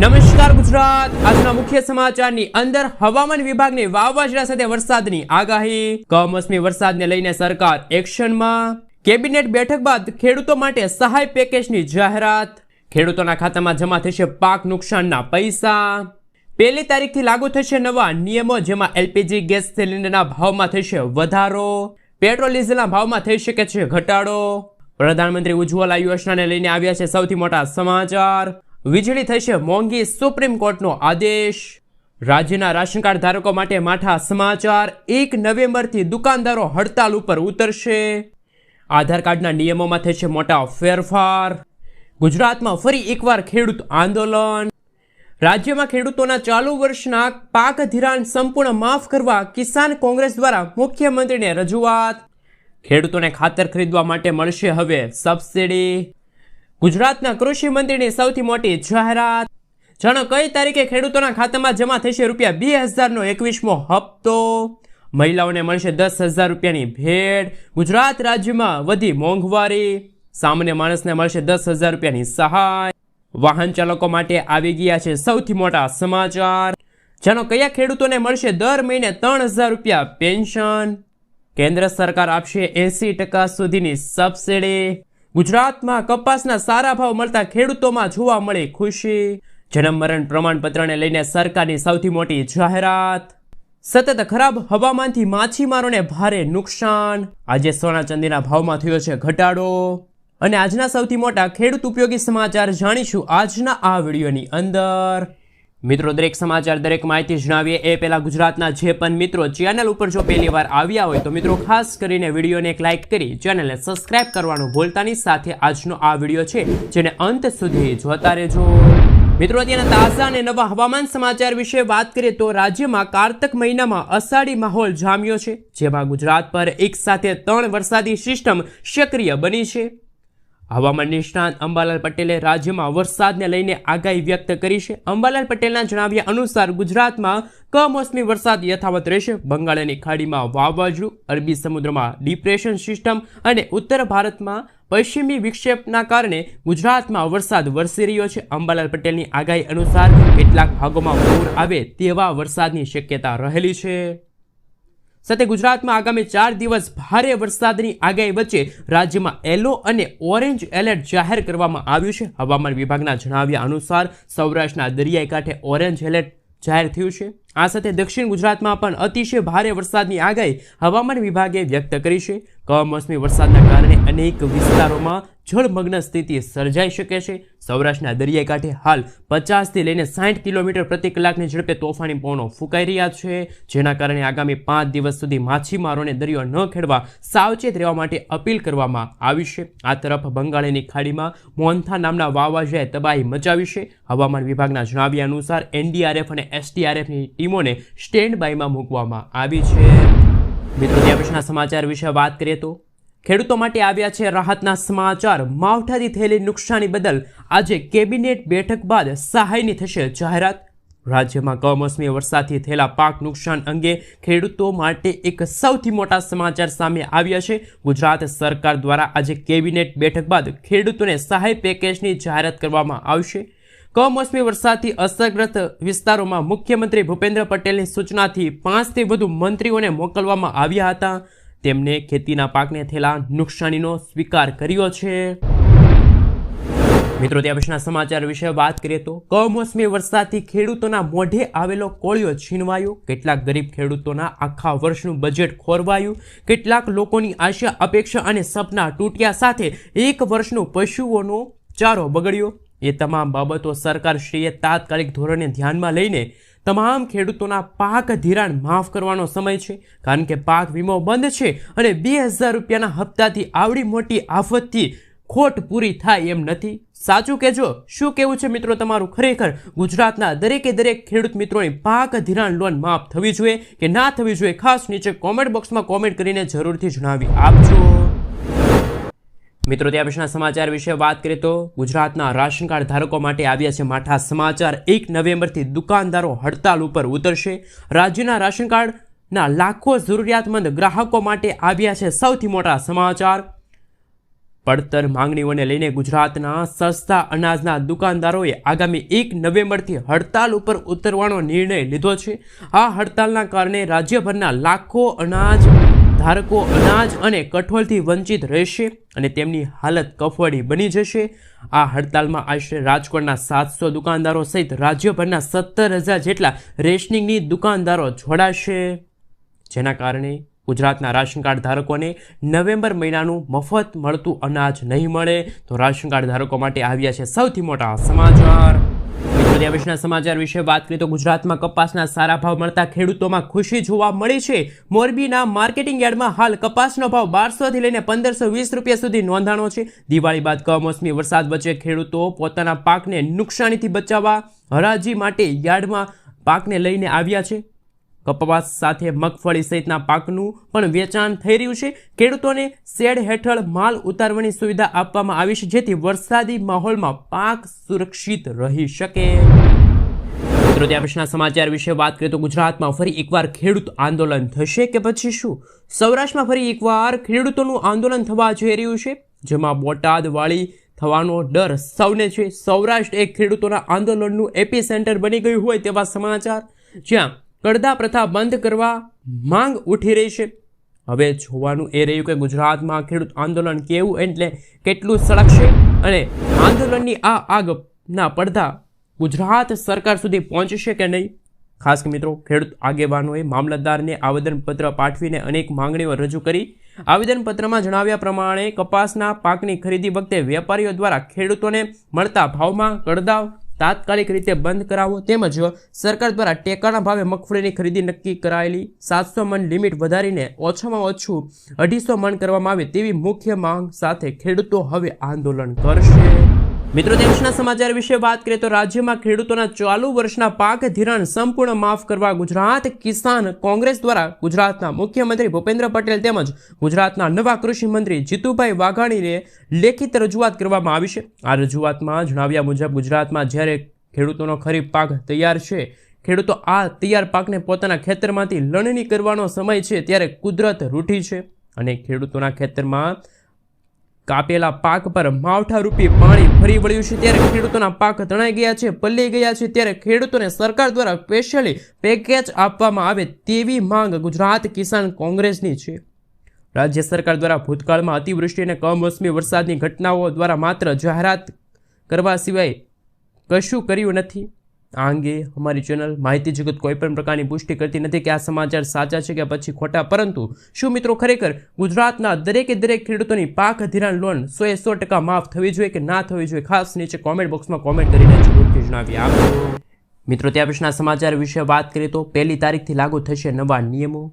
નમસ્કાર ગુજરાત. આજના મુખ્ય સમાચારની અંદર હવામાન વિભાગની વાવાઝોડા સાથે વરસાદની આગાહી. કમોસમી વરસાદને લઈને સરકાર એક્શનમાં. કેબિનેટ બેઠક બાદ ખેડૂતો માટે સહાય પેકેજની જાહેરાત. ખેડૂતોના ખાતામાં જમા થશે પાક નુકસાનના પૈસા. પહેલી તારીખથી લાગુ થશે નવા નિયમો, જેમાં એલપીજી ગેસ સિલિન્ડરના ભાવમાં થશે વધારો. પેટ્રોલ, ડીઝલના ભાવમાં થઈ શકે છે ઘટાડો. પ્રધાનમંત્રી ઉજ્જવલા યોજનાને લઈને આવ્યા છે સૌથી મોટા સમાચાર. વીજળી થશે મોંઘી સુપ્રીમ કોર્ટનો આદેશ. રાજ્યના રાશન કાર્ડ ધારકો માટે માઠા સમાચાર. એક નવેમ્બરથી દુકાનદારો હડતાલ ઉપર ઉતરશે. આધાર કાર્ડના નિયમોમાં થશે મોટા ફેરફાર. ગુજરાતમાં ફરી એકવાર ખેડૂત આંદોલન. રાજ્યમાં ખેડૂતોના ચાલુ વર્ષના પાક ધિરાણ સંપૂર્ણ માફ કરવા કિસાન કોંગ્રેસ દ્વારા મુખ્યમંત્રીને રજૂઆત. ખેડૂતોને ખાતર ખરીદવા માટે મળશે હવે સબસિડી. ગુજરાતના કૃષિ મંત્રીની સૌથી મોટી જાહેરાત. જાણો, કઈ તારીખે ખેડૂતોના ખાતામાં જમા થશે રૂપિયા બે હજારનો એકવીસમો હપ્તો? મહિલાઓને મળશે દસ હજાર રૂપિયાની ભેટ. ગુજરાત રાજ્યમાં વધી મોંઘવારી. સામાન્ય માણસને મળશે દસ હજાર રૂપિયાની સહાય. વાહન ચાલકો માટે આવી ગયા છે સૌથી મોટા સમાચાર. જાણો, કયા ખેડૂતોને મળશે દર મહિને ત્રણ હજાર રૂપિયા પેન્શન? કેન્દ્ર સરકાર આપશે એસી ટકા સુધીની સબસિડી. ગુજરાતમાં કપાસના સારા ભાવ મળતા ખેડૂતોમાં જોવા મળી ખુશી. જન્મ મરણ પ્રમાણપત્રને લઈને સરકારની સૌથી મોટી જાહેરાત. સતત ખરાબ હવામાનથી માછીમારોને ભારે નુકસાન. આજે સોના ચાંદીના ભાવમાં થયો છે ઘટાડો. અને આજના સૌથી મોટા ખેડૂત ઉપયોગી સમાચાર જાણીશું આજના આ વિડીયોની અંદર. મિત્રો, દરેક સમાચાર, દરેક માહિતી જણાવીએ. એ પહેલાં ગુજરાતના જે પણ મિત્રો ચેનલ ઉપર જો પહેલી વાર આવ્યા હોય, તો મિત્રો, ખાસ કરીને વિડીયોને એક લાઇક કરી ચેનલને સબસ્ક્રાઇબ કરવાનું ભૂલતાની સાથે આજનો આ વીડિયો છે, જેને અંત સુધી જોતા રહેજો મિત્રો અત્યારના તાજા અને નવા હવામાન સમાચાર વિશે વાત કરીએ, તો રાજ્યમાં કારતક મહિનામાં અષાઢી માહોલ જામ્યો છે, જેમાં ગુજરાત પર એક સાથે ત્રણ વરસાદી સિસ્ટમ સક્રિય બની છે. હવામાન નિષ્ણાત અંબાલાલ પટેલે રાજ્યમાં વરસાદને લઈને આગાહી વ્યક્ત કરી છે. અંબાલાલ પટેલના જણાવ્યા અનુસાર ગુજરાતમાં કમોસમી વરસાદ યથાવત રહેશે. બંગાળની ખાડીમાં વાવાઝોડું, અરબી સમુદ્રમાં ડિપ્રેશન સિસ્ટમ અને ઉત્તર ભારતમાં પશ્ચિમી વિક્ષેપના કારણે ગુજરાતમાં વરસાદ વરસી રહ્યો છે. અંબાલાલ પટેલની આગાહી અનુસાર કેટલાક ભાગોમાં પૂર આવે તેવા વરસાદની શક્યતા રહેલી છે. સાથે ગુજરાતમાં આગામી ચાર દિવસ ભારે વરસાદની આગાહી વચ્ચે રાજ્યમાં યલો અને ઓરેન્જ એલર્ટ જાહેર કરવામાં આવ્યું છે. હવામાન વિભાગના જણાવ્યા અનુસાર સૌરાષ્ટ્રના દરિયાઈ કાંઠે ઓરેન્જ એલર્ટ જાહેર થયું છે. આ સાથે દક્ષિણ ગુજરાતમાં પણ અતિશય ભારે વરસાદની આગાહી હવામાન વિભાગે વ્યક્ત કરી છે. કમોસમી વરસાદના કારણે અનેક વિસ્તારોમાં જળમગ્ન સ્થિતિ સર્જાઈ શકે છે. સૌરાષ્ટ્રના દરિયાઈ કાંઠે હાલ પચાસથી લઈને સાઠ કિલોમીટર પ્રતિ કલાકની ઝડપે તોફાની પવનો ફૂંકાઈ રહ્યા છે. જેના કારણે આગામી પાંચ દિવસ સુધી માછીમારોને દરિયો ન ખેડવા સાવચેત રહેવા માટે અપીલ કરવામાં આવી છે. આ તરફ બંગાળની ખાડીમાં મોન્થા નામના વાવાઝોડાએ તબાહી મચાવી છે. હવામાન વિભાગના જણાવ્યા અનુસાર એનડીઆરએફ અને એસડીઆરએફની ટીમોને સ્ટેન્ડ બાયમાં મૂકવામાં આવી છે. મિત્રો, ત્યાં પછીના સમાચાર વિશે વાત કરીએ તો, ખેડૂતો માટે આવ્યા છે રાહતના સમાચાર. માવઠાથી થયેલી નુકસાની બદલ આજે કેબિનેટ બેઠક બાદ સહાયની થશે જાહેરાત. રાજ્યમાં કમોસમી વરસાદથી થયેલા પાક નુકસાન અંગે ખેડૂતો માટે એક સૌથી મોટા સમાચાર સામે આવ્યા છે. ગુજરાત સરકાર દ્વારા આજે કેબિનેટ બેઠક બાદ ખેડૂતોને સહાય પેકેજની જાહેરાત કરવામાં આવશે. કમોસમી વરસાદથી અસરગ્રસ્ત વિસ્તારોમાં મુખ્યમંત્રી ભૂપેન્દ્ર પટેલની સૂચનાથી પાંચથી વધુ મંત્રીઓને મોકલવામાં આવ્યા હતા. તેમને ખેતીના પાકને થયેલા નુકસાનીનો સ્વીકાર કર્યો છે. મિત્રો ત્યાં પછીના સમાચાર વિશે વાત કરીએ તો કમોસમી વરસાદથી ખેડૂતોના મોઢે આવેલો કોળિયો છીનવાયો. કેટલાક ગરીબ ખેડૂતોના આખા વર્ષનું બજેટ ખોરવાયું. કેટલાક લોકોની આશા, અપેક્ષા અને સપના તૂટ્યા સાથે એક વર્ષનું પશુઓનો ચારો બગડ્યો. એ તમામ બાબતો સરકારશ્રીએ તાત્કાલિક ધોરણે ધ્યાનમાં લઈને તમામ ખેડૂતોના પાક ધિરાણ માફ કરવાનો સમય છે. કારણ કે પાક વીમો બંધ છે અને બે હજાર રૂપિયાના હપ્તાથી આવડી મોટી આફતથી ખોટ પૂરી થાય એમ નથી. સાચું કહેજો, શું કહેવું છે મિત્રો તમારું? ખરેખર ગુજરાતના દરેકે દરેક ખેડૂત મિત્રોની પાક ધિરાણ લોન માફ થવી જોઈએ કે ના થવી જોઈએ? ખાસ નીચે કોમેન્ટ બોક્સમાં કોમેન્ટ કરીને જરૂરથી જણાવી આપજો. મિત્રો ત્યાં પછીના સમાચાર વિશે વાત કરીએ તો ગુજરાતના રાશન કાર્ડ ધારકો માટે આવ્યા છે માઠા સમાચાર. એક નવેમ્બરથી દુકાનદારો હડતાલ ઉપર ઉતરશે. રાજ્યના રાશન કાર્ડના લાખો જરૂરિયાતમંદ ગ્રાહકો માટે આવ્યા છે સૌથી મોટા સમાચાર. પડતર માંગણીઓને લઈને ગુજરાતના સસ્તા અનાજના દુકાનદારોએ આગામી એક નવેમ્બરથી હડતાલ ઉપર ઉતરવાનો નિર્ણય લીધો છે. આ હડતાલના કારણે રાજ્યભરના લાખો અનાજ ધારકો અનાજ અને કઠોળથી વંચિત રહેશે અને તેમની હાલત કફોડી બની જશે. આ હડતાલમાં આશરે રાજકોટના સાતસો દુકાનદારો સહિત રાજ્યભરના સત્તર હજાર જેટલા રેશનિંગની દુકાનદારો જોડાશે. જેના કારણે ગુજરાતના રાશન કાર્ડ ધારકોને નવેમ્બર મહિનાનું મફત મળતું અનાજ નહીં મળે. તો રાશન કાર્ડ ધારકો માટે આવ્યા છે સૌથી મોટા સમાચાર. મિત્રો સમાચાર વિશે વાત કરીએ તો ગુજરાતમાં કપાસના સારા ભાવ મળતા ખેડૂતોમાં ખુશી જોવા મળી છે. મોરબીના માર્કેટિંગ યાર્ડમાં હાલ કપાસનો ભાવ બારસોથી લઈને પંદરસો વીસ રૂપિયા સુધી નોંધાણો છે. દિવાળી બાદ કમોસમી વરસાદ વચ્ચે ખેડૂતો પોતાના પાકને નુકસાનીથી બચાવવા હરાજી માટે યાર્ડમાં પાકને લઈને આવ્યા છે. કપાસ સાથે મગફળી સહિતના પાકનું પણ વેચાણ થઈ રહ્યું છે. ખેડૂતોને શેડ હેઠળ માલ ઉતારવાની સુવિધા આપવામાં આવી છે, જેથી વરસાદી માહોલમાં પાક સુરક્ષિત રહી શકે. સમાચાર વિશે વાત કરીએ તો ગુજરાતમાં ફરી એકવાર ખેડૂત આંદોલન થશે કે પછી શું? સૌરાષ્ટ્રમાં ફરી એકવાર ખેડૂતોનું આંદોલન થવા જઈ રહ્યું છે, જેમાં બોટાદ વાળી થવાનો ડર સૌને છે. સૌરાષ્ટ્ર એક ખેડૂતોના આંદોલનનું એપી સેન્ટર બની ગયું હોય તેવા સમાચાર. જ્યાં કડદા પ્રથા બંધ કરવા માંગ ઉઠી રહી છે. હવે જોવાનું એ રહ્યું કે ગુજરાતમાં ખેડૂત આંદોલન કેવું એટલે કેટલું સળગશે અને આંદોલનની આ આગના પડદા ગુજરાત સરકાર સુધી પહોંચશે કે નહીં? ખાસ મિત્રો, ખેડૂત આગેવાનોએ મામલતદારને આવેદનપત્ર પાઠવીને અનેક માંગણીઓ રજૂ કરી. આવેદનપત્રમાં જણાવ્યા પ્રમાણે કપાસના પાકની ખરીદી વખતે વેપારીઓ દ્વારા ખેડૂતોને મળતા ભાવમાં કડદાવ તાત્કાલિક રીતે બંધ કરાવો. તેમજ સરકાર દ્વારા ટેકાના ભાવે મગફળીની ખરીદી નક્કી કરાયેલી સાતસો મણ લિમિટ વધારીને ઓછામાં ઓછું અઢીસો મણ કરવામાં આવે તેવી મુખ્ય માંગ સાથે ખેડૂતો હવે આંદોલન કરશે. મિત્રો, દેશના સમાચાર વિશે વાત કરીએ તો રાજ્યમાં ખેડૂતોના ચાલુ વર્ષના પાક ધિરાણ સંપૂર્ણ માફ કરવા ગુજરાત કિસાન કોંગ્રેસ દ્વારા ગુજરાતના મુખ્યમંત્રી ભૂપેન્દ્ર પટેલ તેમજ ગુજરાતના નવા કૃષિમંત્રી જીતુભાઈ વાઘાણીને લેખિત રજૂઆત કરવામાં આવી છે. આ રજૂઆતમાં જણાવ્યા મુજબ, ગુજરાતમાં જ્યારે ખેડૂતોનો ખરીફ પાક તૈયાર છે, ખેડૂતો આ તૈયાર પાકને પોતાના ખેતરમાંથી લણણી કરવાનો સમય છે, ત્યારે કુદરત રૂઠી છે અને ખેડૂતોના ખેતરમાં કાપેલા પાક પર માવઠા રૂપી પાણી ફરી વળ્યું છે ત્યારે ખેડૂતોના પાક તણાઈ ગયા છે, પલ્લી ગયા છે ત્યારે ખેડૂતોને સરકાર દ્વારા સ્પેશિયલી પેકેજ આપવામાં આવે તેવી માંગ ગુજરાત કિસાન કોંગ્રેસની છે. રાજ્ય સરકાર દ્વારા ભૂતકાળમાં અતિવૃષ્ટિ અને કમોસમી વરસાદની ઘટનાઓ દ્વારા માત્ર જાહેરાત કરવા સિવાય કશું કર્યું નથી. આ અંગે અમારી ચેનલ માહિતી જગત કોઈપણ પ્રકારની પુષ્ટિ કરતી નથી કે આ સમાચાર સાચા છે કે પછી ખોટા. પરંતુ શું મિત્રો ખરેખર ગુજરાતના દરેકે દરેક ખેડૂતોની પાક ધિરાણ લોન સો એ સો ટકા માફ થવી જોઈએ કે ના થવી જોઈએ? ખાસ નીચે કોમેન્ટ બોક્સમાં કોમેન્ટ કરીને જરૂરથી જણાવી આપો. મિત્રો ત્યાં પછીના સમાચાર વિશે વાત કરીએ તો પહેલી તારીખથી લાગુ થશે નવા નિયમો.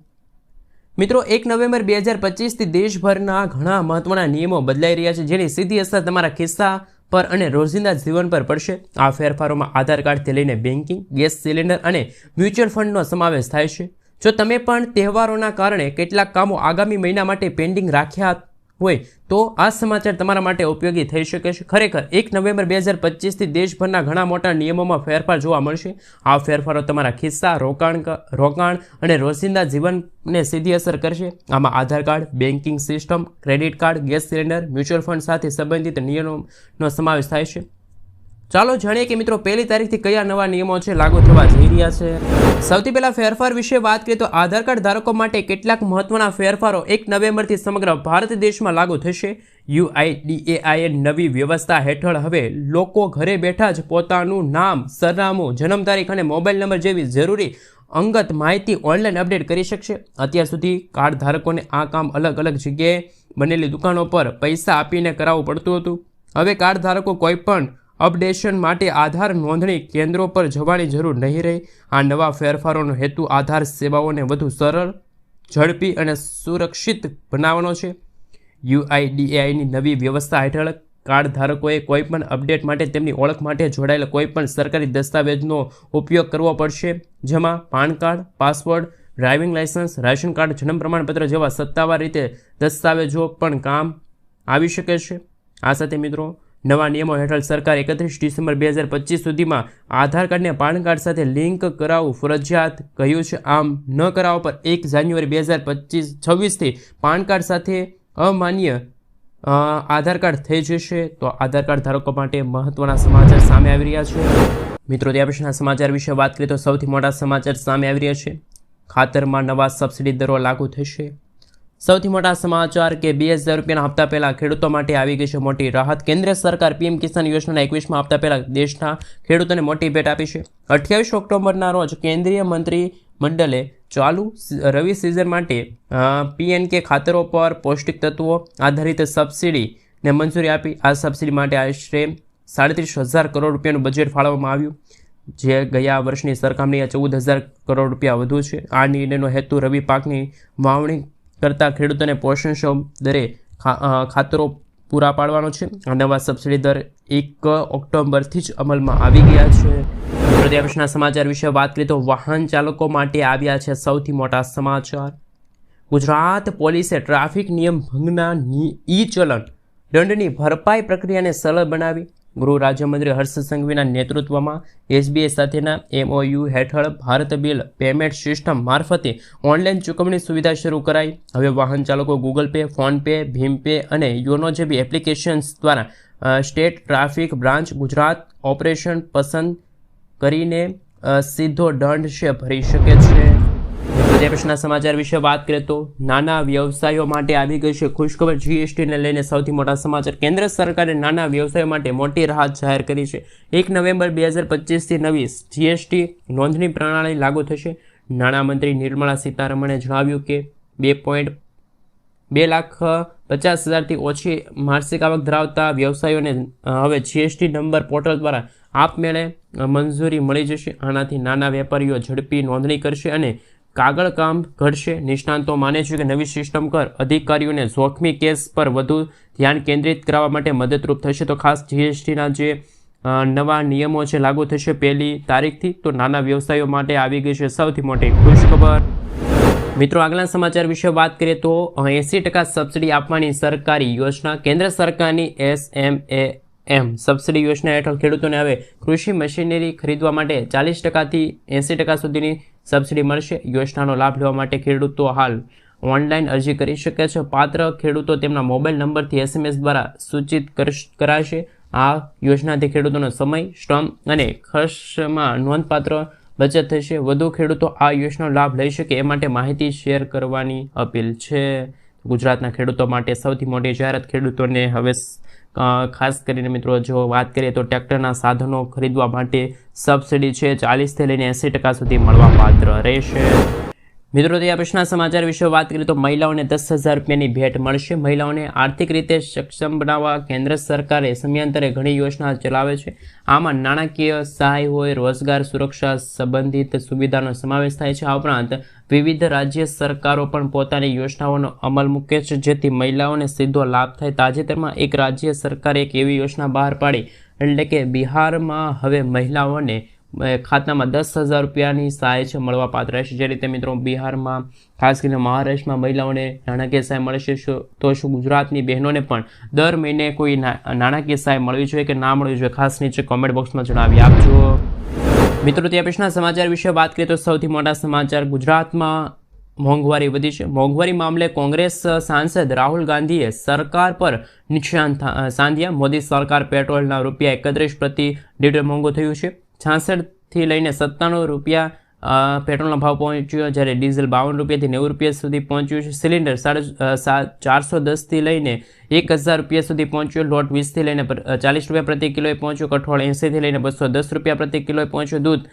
મિત્રો, એક નવેમ્બર બે હજાર પચીસથી દેશભરના ઘણા મહત્ત્વના નિયમો બદલાઈ રહ્યા છે, જેની સીધી અસર તમારા ખિસ્સા પર અને રોજિંદા જીવન પર પડશે. આ ફેરફારોમાં આધાર કાર્ડથી લઈને બેન્કિંગ ગેસ સિલિન્ડર અને મ્યુચ્યુઅલ ફંડનો સમાવેશ થાય છે. જો તમે પણ તહેવારોના કારણે કેટલાક કામો આગામી મહિના માટે પેન્ડિંગ રાખ્યા હોય, તો આ સમાચાર તમારા માટે ઉપયોગી થઈ શકે છે. ખરેખર, એક નવેમ્બર બે હજાર પચીસથી દેશભરના ઘણા મોટા નિયમોમાં ફેરફાર જોવા મળશે. આ ફેરફારો તમારા ખિસ્સા, રોકાણ રોકાણ અને રોજિંદા જીવનને સીધી અસર કરશે. આમાં Aadhaar card banking system, credit card, gas cylinder, mutual fund સાથે સંબંધિત નિયમોનો સમાવેશ થાય છે. ચાલો જાણીએ કે મિત્રો પહેલી તારીખથી કયા નવા નિયમો છે લાગુ થવા જઈ રહ્યા છે. સૌથી પહેલા ફેરફાર વિશે વાત કરીએ તો આધાર કાર્ડ ધારકો માટે કેટલાક મહત્વના ફેરફારો એક નવેમ્બરથી સમગ્ર ભારત દેશમાં લાગુ થશે. યુઆઈડીએઆઈએ નવી વ્યવસ્થા હેઠળ હવે લોકો ઘરે બેઠા જ પોતાનું નામ, સરનામું, જન્મ તારીખ અને મોબાઈલ નંબર જેવી જરૂરી અંગત માહિતી ઓનલાઈન અપડેટ કરી શકશે. અત્યાર સુધી કાર્ડ ધારકોને આ કામ અલગ અલગ જગ્યાએ બનેલી દુકાનો પર પૈસા આપીને કરાવવું પડતું હતું. હવે કાર્ડ ધારકો કોઈ પણ અપડેશન માટે આધાર નોંધણી કેન્દ્રો પર જવાની જરૂર નહીં રહે. આ નવા ફેરફારોનો હેતુ આધાર સેવાઓને વધુ સરળ, ઝડપી અને સુરક્ષિત બનાવવાનો છે. યુઆઈડીએઆઈની નવી વ્યવસ્થા હેઠળ કાર્ડ ધારકોએ કોઈપણ અપડેટ માટે તેમની ઓળખ માટે જોડાયેલા કોઈપણ સરકારી દસ્તાવેજનો ઉપયોગ કરવો પડશે, જેમાં PAN card, password, driving licence ration card, જન્મ પ્રમાણપત્ર જેવા સત્તાવાર રીતે દસ્તાવેજો પણ કામ આવી શકે છે. આ સાથે મિત્રો નવા નિયમો હેઠળ સરકાર એકત્રીસ ડિસેમ્બર બે હજાર પચીસ સુધીમાં આધાર કાર્ડને પાન કાર્ડ સાથે લિંક કરાવવું ફરજિયાત કહ્યું છે. આમ ન કરાવવા પર એક જાન્યુઆરી બે હજાર પચીસ છવ્વીસથી પાન કાર્ડ સાથે અમાન્ય આધાર કાર્ડ થઈ જશે. તો આધાર કાર્ડ ધારકો માટે મહત્વના સમાચાર સામે આવી રહ્યા છે. મિત્રો ત્યાં પછીના સમાચાર વિશે વાત કરીએ તો સૌથી મોટા સમાચાર સામે આવી રહ્યા છે. ખાતરમાં નવા સબસિડી દરો લાગુ થશે. સૌથી મોટા સમાચાર કે બે હજાર રૂપિયાના હપ્તા પહેલાં ખેડૂતો માટે આવી ગઈ છે મોટી રાહત. કેન્દ્ર સરકાર પીએમ કિસાન યોજનાના એકવીસમાં હપ્તા પહેલા દેશના ખેડૂતોને મોટી ભેટ આપી છે. અઠ્યાવીસ ઓક્ટોબરના રોજ કેન્દ્રીય મંત્રી મંડળે ચાલુ રવિ સિઝન માટે પીએનકે ખાતરો પર પૌષ્ટિક તત્વો આધારિત સબસિડીને મંજૂરી આપી. આ સબસિડી માટે આશરે સાડત્રીસ હજાર કરોડ રૂપિયાનું બજેટ ફાળવવામાં આવ્યું, જે ગયા વર્ષની સરખામણીએ ચૌદ હજાર કરોડ રૂપિયા વધુ છે. આ નિર્ણયનો હેતુ રવિ પાકની વાવણી કરતા ખેડૂતોને પોષણક્ષમ દરે ખાતરો પૂરા પાડવાનો છે. આ નવા સબસિડી દર એક ઓક્ટોબરથી જ અમલમાં આવી ગયા છે. પ્રદેશના સમાચાર વિશે વાત કરીએ તો વાહન ચાલકો માટે આવ્યા છે સૌથી મોટા સમાચાર. ગુજરાત પોલીસે ટ્રાફિક નિયમ ભંગના ઈ ચલણ દંડની ભરપાઈ પ્રક્રિયાને સરળ બનાવી ગૃહ રાજ્યમંત્રી હર્ષ સંઘવીના નેતૃત્વમાં એસબીઆઈ સાથેના એમઓયુ હેઠળ ભારત બિલ પેમેન્ટ સિસ્ટમ મારફતે ઓનલાઈન ચૂકવણી સુવિધા શરૂ કરાઈ. હવે વાહન ચાલકો Google Pay PhonePe Bhim pay અને યોનો જેવી એપ્લિકેશન્સ દ્વારા state traffic branch Gujarat operation પસંદ કરીને સીધો દંડ છે, ભરી શકે છે. પછીના સમાચાર વિશે વાત કરીએ તો નાના વ્યવસાયો માટે આવી ગઈ છે ખુશખબર જીએસટીને લઈને સૌથી મોટા સમાચાર. કેન્દ્ર સરકારે નાના વ્યવસાયો માટે મોટી રાહત જાહેર કરી છે. એક નવેમ્બર બે હજાર પચીસથી નવી જીએસટી નોંધણી પ્રણાલી લાગુ થશે. નાણામંત્રી નિર્મલા સીતારમણે જણાવ્યું કે બે પોઈન્ટ બે લાખ પચાસ હજારથી ઓછી માસિક આવક ધરાવતા વ્યવસાયોને હવે જીએસટી નંબર પોર્ટલ દ્વારા આપમેળે મંજૂરી મળી જશે. આનાથી નાના વેપારીઓ ઝડપી નોંધણી કરશે અને કાગળ કામ ઘટશે નિષ્ણાંતો માને છે કે નવી સિસ્ટમ કર. અધિકારીઓને જોખમી કેસ પર વધુ ધ્યાન કેન્દ્રિત કરવા માટે મદદરૂપ થશે. તો ખાસ જીએસટીના જે નવા નિયમો છે લાગુ થશે પહેલી તારીખથી, તો નાના વ્યવસાયો માટે આવી ગઈ છે સૌથી મોટી ખુશખબર. મિત્રો, આગલા સમાચાર વિશે વાત કરીએ તો એંસી ટકા સબસિડી આપવાની સરકારી યોજના. કેન્દ્ર સરકારની એસ એમ એ એમ સબસિડી યોજના હેઠળ ખેડૂતોને હવે કૃષિ મશીનરી ખરીદવા માટે ચાલીસ ટકાથી એંસી ટકા સુધીની સબસિડી મળશે. યોજનાનો લાભ લેવા માટે ખેડૂતો હાલ ઓનલાઈન અરજી કરી શકે છે. પાત્ર ખેડૂતો તેમના મોબાઈલ નંબરથી એસએમએસ દ્વારા સૂચિત કરશ- આ યોજનાથી ખેડૂતોનો સમય, શ્રમ અને ખર્ચમાં નોંધપાત્ર બચત થશે. વધુ ખેડૂતો આ યોજનાનો લાભ લઈ શકે એ માટે માહિતી શેર કરવાની અપીલ છે. ગુજરાતના ખેડૂતો માટે સૌથી મોટી જાહેરાત ખેડૂતોને હવે ખાસ કરીને મિત્રો, જો વાત કરીએ તો ટ્રેક્ટરના સાધનો ખરીદવા માટે સબસિડી છે, ચાલીસથી લઈને એંસી ટકા સુધી મળવા પાત્ર રહેશે. મિત્રો, તે પછીના સમાચાર વિશે વાત કરીએ તો મહિલાઓને દસ હજાર રૂપિયાની ભેટ મળશે. મહિલાઓને આર્થિક રીતે સક્ષમ બનાવવા કેન્દ્ર સરકારે સમયાંતરે ઘણી યોજના ચલાવે છે. આમાં નાણાકીય સહાય હોય, રોજગાર સુરક્ષા સંબંધિત સુવિધાનો સમાવેશ થાય છે. આ ઉપરાંત વિવિધ રાજ્ય સરકારો પણ પોતાની યોજનાઓનો અમલ મૂકે છે, જેથી મહિલાઓને સીધો લાભ થાય. તાજેતરમાં એક રાજ્ય સરકારે એક એવી યોજના બહાર પાડી, એટલે કે બિહારમાં હવે મહિલાઓને ખાતામાં દસ હજાર રૂપિયાની સહાય છે મળવાપાત્ર રહેશે. જે રીતે મિત્રો બિહારમાં, ખાસ કરીને મહારાષ્ટ્રમાં મહિલાઓને નાણાકીય સહાય મળે છે તો શું ગુજરાતની બહેનોને પણ દર મહિને કોઈ નાણાકીય સહાય મળવી જોઈએ કે ના મળવી જોઈએ? ખાસ નીચે કોમેન્ટ બોક્સમાં જણાવી આપજો. મિત્રો ત્યાં પછીના સમાચાર વિશે વાત કરીએ તો સૌથી મોટા સમાચાર ગુજરાતમાં મોંઘવારી વધી છે. મોંઘવારી મામલે કોંગ્રેસ સાંસદ રાહુલ ગાંધીએ સરકાર પર નિશાન સાધ્યા. મોદી સરકાર પેટ્રોલના રૂપિયા એકત્રીસ પ્રતિ લીટર મોંઘું થયું છે. છાસઠથી લઈને સત્તાણું રૂપિયા પેટ્રોલનો ભાવ પહોંચ્યો જ્યારે ડીઝલ બાવન રૂપિયાથી નેવું રૂપિયા સુધી પહોંચ્યું છે. સિલિન્ડર સાડ સા- ચારસો દસથી લઈને એક હજાર રૂપિયા સુધી પહોંચ્યો. લોટ વીસથી લઈને ચાલીસ રૂપિયા પ્રતિ કિલોએ પહોંચ્યું. કઠોળ એંસીથી લઈને બસો દસ રૂપિયા પ્રતિ કિલોએ પહોંચ્યું. દૂધ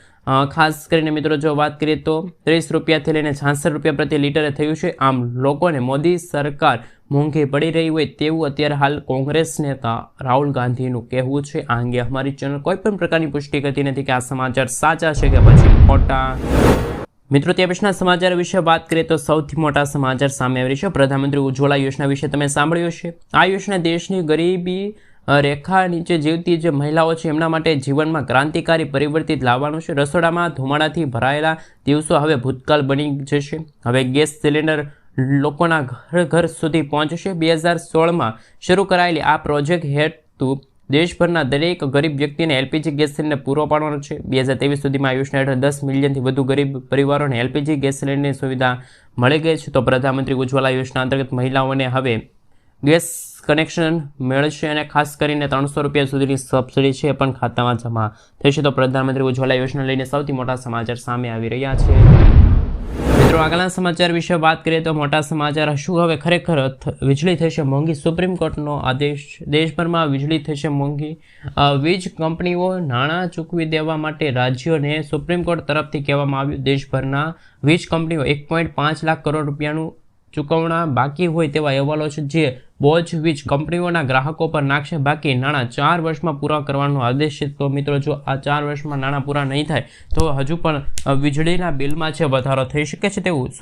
ખાસ કરીને મિત્રો જો વાત કરીએ તો ત્રીસ રૂપિયાથી લઈને છાસઠ રૂપિયા પ્રતિ લીટરે થયું છે. આમ લોકોને મોદી સરકાર મોંઘી પડી રહી હોય તેવું અત્યારે હાલ કોંગ્રેસ નેતા રાહુલ ગાંધીનું કહેવું છે. આ અંગે અમારી ચેનલ કોઈ પણ પ્રકારની પુષ્ટિ કરતી નથી કે આ સમાચાર સાચા છે કે પછી ખોટા. મિત્રો, તે પછીના સમાચાર વિશે વાત કરીએ તો સૌથી મોટા સમાચાર સામે આવી છે. પ્રધાનમંત્રી ઉજ્જવલા યોજના વિશે તમે સાંભળ્યું છે આ યોજના દેશની ગરીબી રેખા નીચે જીવતી જે મહિલાઓ છે, એમના માટે જીવનમાં ક્રાંતિકારી પરિવર્તિત લાવવાનું છે. રસોડામાં ધુમાડાથી ભરાયેલા દિવસો હવે ભૂતકાળ બની જશે. હવે ગેસ સિલિન્ડર લોકોના ઘર ઘર સુધી પહોંચશે. બે હજાર સોળમાં શરૂ કરાયેલી આ પ્રોજેક્ટ હેતુ દેશભરના દરેક ગરીબ વ્યક્તિને એલપીજી ગેસ સિલિન્ડર પૂરો પાડવાનો છે. બે હજાર ત્રેવીસ સુધીમાં યોજના હેઠળ દસ મિલિયનથી વધુ ગરીબ પરિવારોને એલપીજી ગેસ સિલિન્ડરની સુવિધા મળી ગઈ છે. તો પ્રધાનમંત્રી ઉજ્જવલા યોજના અંતર્ગત મહિલાઓને હવે ગેસ કનેક્શન મેળવશે અને ખાસ કરીને ત્રણસો રૂપિયા સુધીની સબસિડી છે પણ ખાતામાં જમા થશે. તો પ્રધાનમંત્રી ઉજ્જવલા યોજના લઈને સૌથી મોટા સમાચાર સામે આવી રહ્યા છે. મિત્રો, આગળના સમાચાર વિશે વાત કરીએ તો મોટા સમાચાર શું? હવે ખરેખર વીજળી થશે મોંઘી. સુપ્રીમ કોર્ટનો આદેશ, દેશભરમાં વીજળી થશે મોંઘી. વીજ કંપનીઓ નાણાં ચૂકવી દેવા માટે રાજ્યોને સુપ્રીમ કોર્ટ તરફથી કહેવામાં આવ્યું. દેશભરના વીજ કંપનીઓ એક પોઈન્ટ પાંચ લાખ કરોડ રૂપિયાનું ચૂકવણા બાકી હોય તેવા અહેવાલો છે, જે બોજ વીજ કંપનીઓના ગ્રાહકો પર નાખશે બાકી નાણાં ચાર વર્ષમાં પૂરા કરવાનો આદેશ છે. તો મિત્રો, જો આ ચાર વર્ષમાં નાણાં પૂરા નહીં થાય, તો હજુ પણ વીજળીના બિલમાં છે, વધારો થઈ શકે છે તેવું